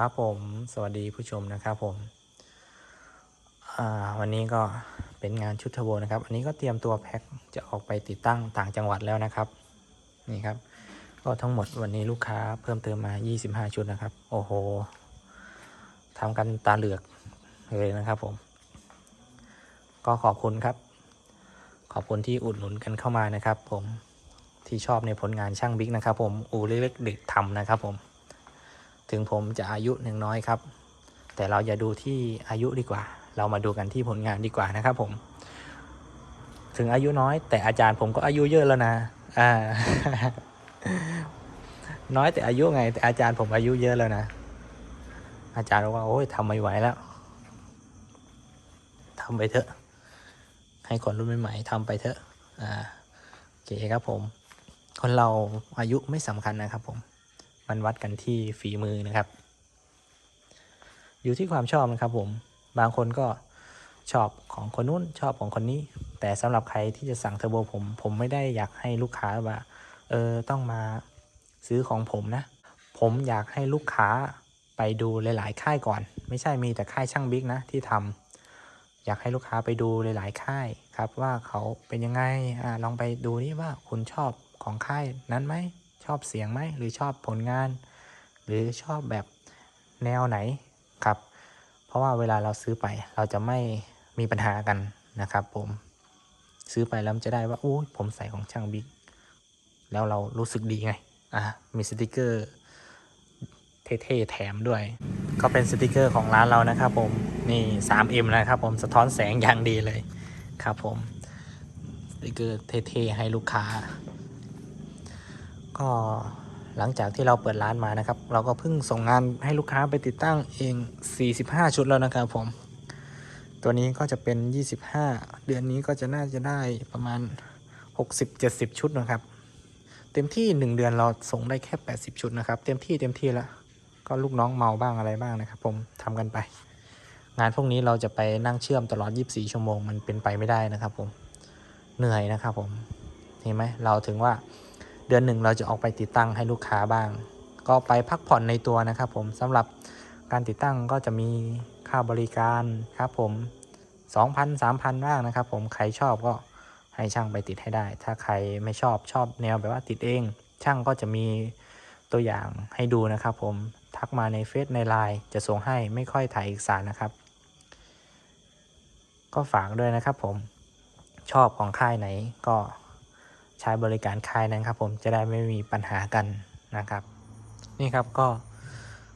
ครับผมสวัสดีผู้ชมนะครับผมวันนี้ก็เป็นงานชุดทอร์โบนะครับ อันนี้ก็เตรียมตัวแพ็คจะออกไปติดตั้งต่างจังหวัดแล้วนะครับ นี่ครับ ก็ทั้งหมดวันนี้ลูกค้าเพิ่มเติมมา 25 ชุดนะครับ โอ้โหทำกันตาเหลือกเลยนะครับผม ก็ขอบคุณครับ ขอบคุณที่อุดหนุนกันเข้ามานะครับ ผมที่ชอบในผลงานช่างบิ๊กนะครับ ผมอูเล็กๆเด็กทำนะครับผม ถึงผมจะอายุหนึ่งน้อยครับ แต่เราอย่าดูที่อายุดีกว่า เรามาดูกันที่ผลงานดีกว่านะครับผม ถึงอายุน้อย แต่อาจารย์ผมก็อายุเยอะแล้วนะ อ่า น้อยแต่อายุไง แต่อาจารย์ผมอายุเยอะแล้วนะ อาจารย์บอกว่าโอ้ยทำไม่ไหวแล้วทำไปเถอะ ให้คนรุ่นใหม่ๆทำไปเถอะ อ่าโอเคครับผม คนเราอายุไม่สำคัญนะครับผม มันวัดกันที่ฝีมือนะครับ อยู่ที่ความชอบนะครับผมบางคนก็ชอบของคนนู้นชอบของคนนี้ แต่สำหรับใครที่จะสั่งเทอร์โบผม ผมไม่ได้อยากให้ลูกค้าว่าเออต้องมาซื้อของผมนะ ผมอยากให้ลูกค้าไปดูหลาย ๆ ค่ายก่อน ไม่ใช่มีแต่ค่ายช่างบิ๊กนะที่ทำอยากให้ลูกค้าไปดูหลาย ๆ ค่ายครับว่าเขาเป็นยังไงอ่าลองไปดูนี่ว่าคุณชอบของค่ายนั้นไหม ชอบเสียงไหมหรือชอบผลงาน หรือชอบแบบแนวไหนครับ เพราะว่าเวลาเราซื้อไปเราจะไม่มีปัญหากันนะครับผมซื้อไปแล้วจะได้ว่าอู้ผมใส่ของช่างบิ๊กแล้วเรารู้สึกดีไงอะมีสติกเกอร์ เท่ๆแถมด้วย ก็เป็นสติกเกอร์ของร้านเรานะครับผมนี่ 3M นะครับผมสะท้อนแสงอย่างดีเลยครับผมสติกเกอร์เท่ๆให้ลูกค้า ก็หลังจากที่เราเปิดร้านมานะครับ เราก็เพิ่งส่งงานให้ลูกค้าไปติดตั้งเอง 45 ชุดแล้วนะครับผม ตัวนี้ก็จะเป็น 25 เดือนนี้ก็จะน่าจะได้ประมาณ 60-70 ชุดนะครับ เต็มที่ 1 เดือนเราส่งได้แค่ 80 ชุดนะครับ เต็มที่เต็มที่แล้วก็ลูกน้องเมาบ้างอะไรบ้างนะครับ ผมทำกันไป งานพวกนี้เราจะไปนั่งเชื่อมตลอด 24 ชั่วโมงมันเป็นไปไม่ได้นะครับ ผมเหนื่อยนะครับ ผมเห็นไหมเราถึงว่า เดือนหนึ่งเราจะออกไปติดตั้งให้ลูกค้าบ้าง ก็ไปพักผ่อนในตัวนะครับ ผมสำหรับการติดตั้งก็จะมีค่าบริการครับผม 2,000 3,000บ้างนะครับ ผมใครชอบก็ให้ช่างไปติดให้ได้ ถ้าใครไม่ชอบชอบแนวแบบว่าติดเอง ช่างก็จะมีตัวอย่างให้ดูนะครับผมทักมาในเฟซในไลน์จะส่งให้ไม่ค่อยถ่ายเอกสารนะครับ ก็ฝากด้วยนะครับผมชอบของค่ายไหนก็ ใช้บริการค่ายนั้นครับผมจะได้ไม่มีปัญหากันนะครับ นี่ครับก็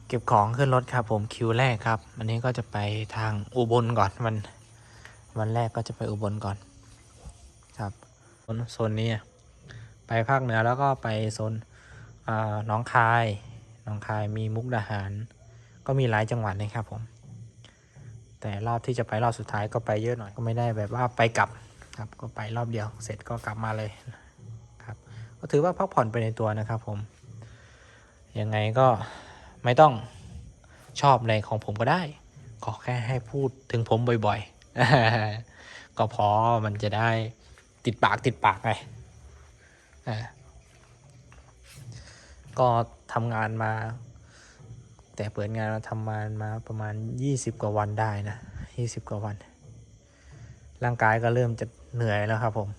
เก็บของขึ้นรถครับผมคิวแรกครับอันนี้ก็จะไปทางอุบลก่อนวันวันแรกก็จะไปอุบลก่อน ครับโซนนี้ไปภาคเหนือแล้วก็ไปโซนอ่าหน้องคายหน้องคายมีมุกดาหาร ก็มีหลายจังหวัดนะครับผม แต่รอบที่จะไปรอบสุดท้ายก็ไปเยอะหน่อยก็ไม่ได้แบบว่าไปกลับครับก็ไปรอบเดียวเสร็จก็กลับมาเลย ก็ถือว่าพักผ่อนไปในตัวนะครับผม ยังไงก็ไม่ต้องชอบในของผมก็ได้ ขอแค่ให้พูดถึงผมบ่อยๆ ก็พอมันจะได้ติดปากติดปากไงก็ทำงานมา แต่เปิดงานมาทำงานมาประมาณ 20 กว่าวันได้นะ 20 กว่าวัน ร่างกายก็เริ่มจะเหนื่อยแล้วครับผม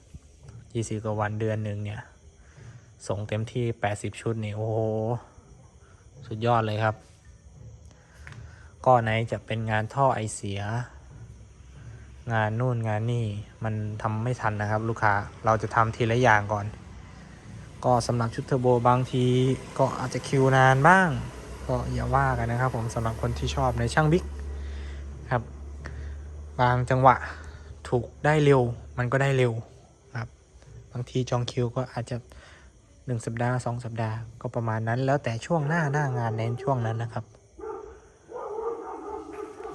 20 กว่าวันเดือนหนึ่งเนี่ย ส่งเต็มที่ 80 ชุดนี่ โอ้โห สุดยอดเลยครับ ก็ไหนจะเป็นงานท่อไอเสีย งานนู่นงานนี่มันทำไม่ทันนะครับ ลูกค้าเราจะทำทีละอย่างก่อน ก็สำหรับชุดเทอร์โบบางทีก็อาจจะคิวนานบ้าง ก็อย่าว่ากันนะครับผมสำหรับคนที่ชอบในช่างบิ๊กครับ บางจังหวะถูกได้เร็วมันก็ได้เร็วครับ บางทีจองคิวก็อาจจะ หนึ่งสัปดาห์สองสัปดาห์ก็ประมาณนั้น แล้วแต่ช่วงหน้าหน้างานในช่วงนั้นนะครับ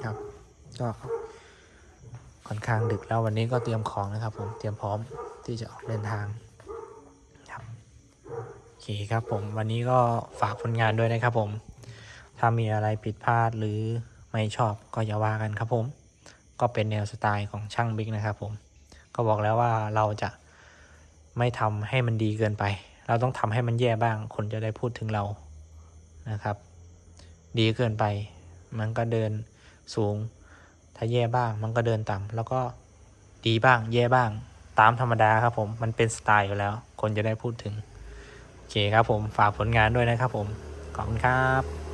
ครับก็ค่อนข้างดึกแล้ววันนี้ก็เตรียมของนะครับ ผมเตรียมพร้อมที่จะออกเดินทางครับโอเคครับผมวันนี้ก็ฝากผลงานด้วยนะครับ ผม ถ้ามีอะไรผิดพลาดหรือไม่ชอบก็อย่าว่ากันครับผม ก็เป็นแนวสไตล์ของช่างบิ๊กนะครับ ผม ก็บอกแล้วว่าเราจะไม่ทำให้มันดีเกินไป เราต้องทำให้มันแย่บ้าง คนจะได้พูดถึงเรานะครับ ดีเกินไป มันก็เดินสูง ถ้าแย่บ้าง มันก็เดินต่ำแล้วก็ดีบ้าง แย่บ้าง ตามธรรมดาครับผม มันเป็นสไตล์อยู่แล้ว คนจะได้พูดถึง โอเคครับผม ฝากผลงานด้วยนะครับผม ขอบคุณครับ